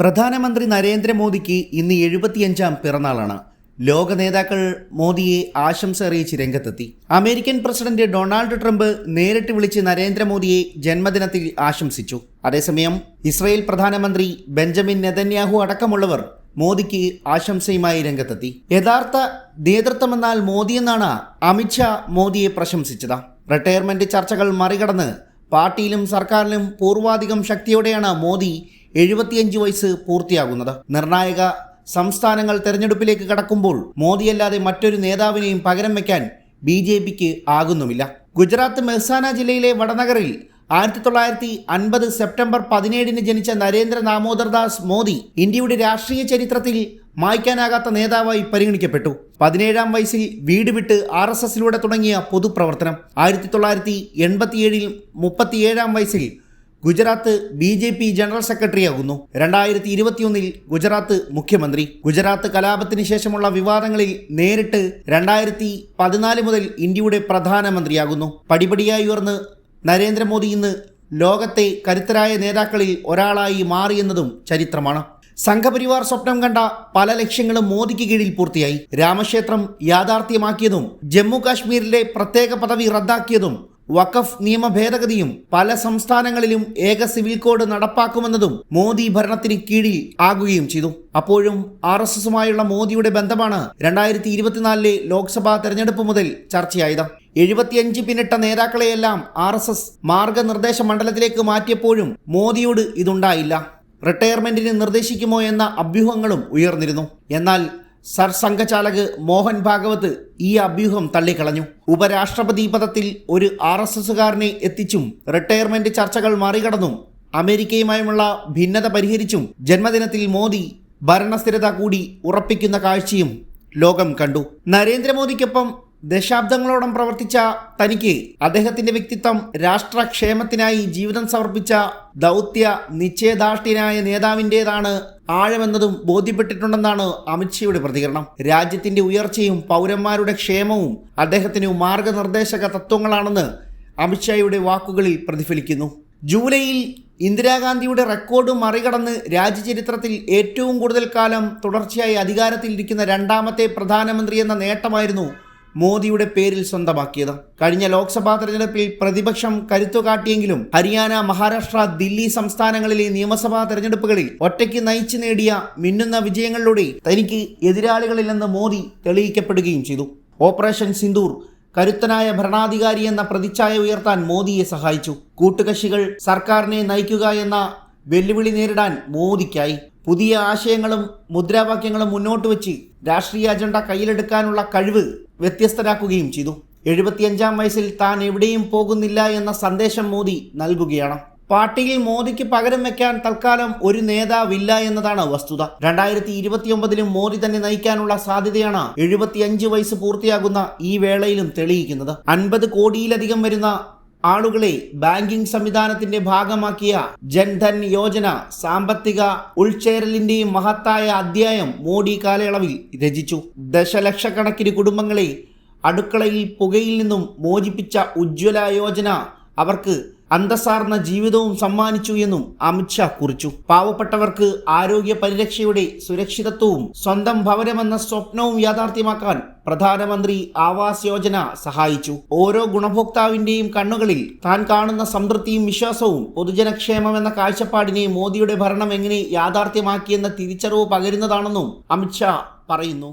പ്രധാനമന്ത്രി നരേന്ദ്രമോദിക്ക് ഇന്ന് എഴുപത്തിയഞ്ചാം പിറന്നാളാണ്. ലോക നേതാക്കൾ മോദിയെ ആശംസ അറിയിച്ച് രംഗത്തെത്തി. അമേരിക്കൻ പ്രസിഡന്റ് ഡൊണാൾഡ് ട്രംപ് നേരിട്ട് വിളിച്ച് നരേന്ദ്രമോദിയെ ജന്മദിനത്തിൽ ആശംസിച്ചു. അതേസമയം ഇസ്രയേൽ പ്രധാനമന്ത്രി ബെഞ്ചമിൻ നെതന്യാഹു അടക്കമുള്ളവർ മോദിക്ക് ആശംസയുമായി രംഗത്തെത്തി. യഥാർത്ഥ നേതൃത്വമെന്നാൽ മോദിയെന്നാണ് അമിത്ഷാ മോദിയെ പ്രശംസിച്ചത്. റിട്ടയർമെന്റ് ചർച്ചകൾ മറികടന്ന് പാർട്ടിയിലും സർക്കാരിലും പൂർവാധികം ശക്തിയോടെയാണ് മോദി എഴുപത്തിയഞ്ച് വയസ്സ് പൂർത്തിയാകുന്നത്. നിർണായക സംസ്ഥാനങ്ങൾ തെരഞ്ഞെടുപ്പിലേക്ക് കടക്കുമ്പോൾ മോദിയല്ലാതെ മറ്റൊരു നേതാവിനെയും പകരം വയ്ക്കാൻ ബി ജെ പിക്ക് ആകുന്നുമില്ല. ഗുജറാത്ത് മെഹ്സാന ജില്ലയിലെ വടനഗറിൽ ആയിരത്തി തൊള്ളായിരത്തി അൻപത് സെപ്റ്റംബർ പതിനേഴിന് ജനിച്ച നരേന്ദ്ര ദാമോദർദാസ് മോദി ഇന്ത്യയുടെ രാഷ്ട്രീയ ചരിത്രത്തിൽ മായ്ക്കാനാകാത്ത നേതാവായി പരിഗണിക്കപ്പെട്ടു. പതിനേഴാം വയസ്സിൽ വീട് വിട്ട് ആർ എസ് എസിലൂടെ തുടങ്ങിയ പൊതുപ്രവർത്തനം. ആയിരത്തി തൊള്ളായിരത്തി എൺപത്തിയേഴിൽ മുപ്പത്തിയേഴാം വയസ്സിൽ Gujarat B J P general സെക്രട്ടറിയാകുന്നു. രണ്ടായിരത്തി ഇരുപത്തിയൊന്നിൽ ഗുജറാത്ത് മുഖ്യമന്ത്രി. ഗുജറാത്ത് കലാപത്തിന് ശേഷമുള്ള വിവാദങ്ങളിൽ നേരിട്ട് രണ്ടായിരത്തി പതിനാല് മുതൽ ഇന്ത്യയുടെ പ്രധാനമന്ത്രിയാകുന്നു. പടിപടിയായി ഉയർന്ന് നരേന്ദ്രമോദി ഇന്ന് ലോകത്തെ കരുത്തരായ നേതാക്കളിൽ ഒരാളായി മാറിയെന്നതും ചരിത്രമാണ്. സംഘപരിവാർ സ്വപ്നം കണ്ട പല ലക്ഷ്യങ്ങളും മോദിക്ക് കീഴിൽ പൂർത്തിയായി. രാമക്ഷേത്രം യാഥാർത്ഥ്യമാക്കിയതും ജമ്മു കാശ്മീരിലെ പ്രത്യേക പദവി റദ്ദാക്കിയതും വഖഫ് നിയമ ഭേദഗതിയും പല സംസ്ഥാനങ്ങളിലും ഏക സിവിൽ കോഡ് നടപ്പാക്കുമെന്നതും മോദി ഭരണത്തിന് കീഴിൽ ആകുകയും ചെയ്തു. അപ്പോഴും ആർ എസ് എസുമായുള്ള മോദിയുടെ ബന്ധമാണ് രണ്ടായിരത്തി ഇരുപത്തിനാലിലെ ലോക്സഭാ തെരഞ്ഞെടുപ്പ് മുതൽ ചർച്ചയായത്. എഴുപത്തിയഞ്ച് പിന്നിട്ട നേതാക്കളെയെല്ലാം ആർ എസ് എസ് മാർഗനിർദ്ദേശ മണ്ഡലത്തിലേക്ക് മാറ്റിയപ്പോഴും മോദിയോട് ഇതുണ്ടായില്ല. റിട്ടയർമെന്റിന് നിർദ്ദേശിക്കുമോ എന്ന അഭ്യൂഹങ്ങളും ഉയർന്നിരുന്നു. എന്നാൽ സർസംഘചാലക് മോഹൻ ഭാഗവത് ഈ അഭ്യൂഹം തള്ളിക്കളഞ്ഞു. ഉപരാഷ്ട്രപതി പദത്തിൽ ഒരു ആർ എസ് എസുകാരനെ എത്തിച്ചും റിട്ടയർമെന്റ് ചർച്ചകൾ മറികടന്നും അമേരിക്കയുമായുമുള്ള ഭിന്നത പരിഹരിച്ചും ജന്മദിനത്തിൽ മോദി ഭരണസ്ഥിരത കൂടി ഉറപ്പിക്കുന്ന കാഴ്ചയും ലോകം കണ്ടു. നരേന്ദ്രമോദിക്കൊപ്പം ദശാബ്ദങ്ങളോളം പ്രവർത്തിച്ച തനിക്ക് അദ്ദേഹത്തിന്റെ വ്യക്തിത്വം രാഷ്ട്രക്ഷേമത്തിനായി ജീവിതം സമർപ്പിച്ച ദൗത്യ നിശ്ചയദാർഢ്യനായ നേതാവിന്റെതാണ് ആഴമെന്നതും ബോധ്യപ്പെട്ടിട്ടുണ്ടെന്നാണ് അമിത്ഷയുടെ പ്രതികരണം. രാജ്യത്തിന്റെ ഉയർച്ചയും പൗരന്മാരുടെ ക്ഷേമവും അദ്ദേഹത്തിന് മാർഗനിർദ്ദേശക തത്വങ്ങളാണെന്ന് അമിത്ഷായുടെ വാക്കുകളിൽ പ്രതിഫലിക്കുന്നു. ജൂലൈയിൽ ഇന്ദിരാഗാന്ധിയുടെ റെക്കോർഡ് മറികടന്ന് രാജ്യചരിത്രത്തിൽ ഏറ്റവും കൂടുതൽ കാലം തുടർച്ചയായി അധികാരത്തിലിരിക്കുന്ന രണ്ടാമത്തെ പ്രധാനമന്ത്രി എന്ന നേട്ടമായിരുന്നു മോദിയുടെ പേരിൽ സ്വന്തമാക്കിയത്. കഴിഞ്ഞ ലോക്സഭാ തെരഞ്ഞെടുപ്പിൽ പ്രതിപക്ഷം കരുത്തു കാട്ടിയെങ്കിലും ഹരിയാന മഹാരാഷ്ട്ര ദില്ലി സംസ്ഥാനങ്ങളിലെ നിയമസഭാ തെരഞ്ഞെടുപ്പുകളിൽ ഒറ്റയ്ക്ക് നയിച്ചു നേടിയ മിന്നുന്ന വിജയങ്ങളിലൂടെ തനിക്ക് എതിരാളികളില്ലെന്ന് മോദി തെളിയിക്കപ്പെടുകയും ചെയ്തു. ഓപ്പറേഷൻ സിന്ദൂർ കരുത്തനായ ഭരണാധികാരി എന്ന പ്രതിച്ഛായ ഉയർത്താൻ മോദിയെ സഹായിച്ചു. കൂട്ടുകക്ഷികൾ സർക്കാരിനെ നയിക്കുക എന്ന വെല്ലുവിളി നേരിടാൻ മോദിക്കായി. പുതിയ ആശയങ്ങളും മുദ്രാവാക്യങ്ങളും മുന്നോട്ട് വെച്ച് രാഷ്ട്രീയ അജണ്ട കയ്യിലെടുക്കാനുള്ള കഴിവ് വ്യത്യസ്തരാക്കുകയും ചെയ്തു. എഴുപത്തിയഞ്ചാം വയസ്സിൽ താൻ എവിടെയും പോകുന്നില്ല എന്ന സന്ദേശം മോദി നൽകുകയാണ്. പാർട്ടിയിൽ മോദിക്ക് പകരം വെക്കാൻ തൽക്കാലം ഒരു നേതാവില്ല എന്നതാണ് വസ്തുത. രണ്ടായിരത്തി ഇരുപത്തിയൊമ്പതിലും മോദി തന്നെ നയിക്കാനുള്ള സാധ്യതയാണ് എഴുപത്തിയഞ്ച് വയസ്സ് പൂർത്തിയാകുന്ന ഈ വേളയിലും തെളിയിക്കുന്നത്. അൻപത് കോടിയിലധികം വരുന്ന ആളുകളെ ബാങ്കിംഗ് സംവിധാനത്തിന്റെ ഭാഗമാക്കിയ ജൻധൻ യോജന സാമ്പത്തിക ഉൾച്ചേരലിന്റെയും മഹത്തായ അധ്യായം മോഡി കാലയളവിൽ രചിച്ചു. ദശലക്ഷക്കണക്കിന് കുടുംബങ്ങളെ അടുക്കളയിൽ പുകയിൽ നിന്നും മോചിപ്പിച്ച ഉജ്ജ്വല യോജന അവർക്ക് അന്തസ്സാർന്ന ജീവിതവും സമ്മാനിച്ചു എന്നും അമിത്ഷാ കുറിച്ചു. പാവപ്പെട്ടവർക്ക് ആരോഗ്യ പരിരക്ഷയുടെ സുരക്ഷിതത്വവും സ്വന്തം ഭവനമെന്ന സ്വപ്നവും യാഥാർത്ഥ്യമാക്കാൻ പ്രധാനമന്ത്രി ആവാസ് യോജന സഹായിച്ചു. ഓരോ ഗുണഭോക്താവിന്റെയും കണ്ണുകളിൽ താൻ കാണുന്ന സംതൃപ്തിയും വിശ്വാസവും പൊതുജനക്ഷേമം എന്ന കാഴ്ചപ്പാടിനെ മോദിയുടെ ഭരണം എങ്ങനെ യാഥാർത്ഥ്യമാക്കിയെന്ന തിരിച്ചറിവ് പകരുന്നതാണെന്നും അമിത്ഷാ പറയുന്നു.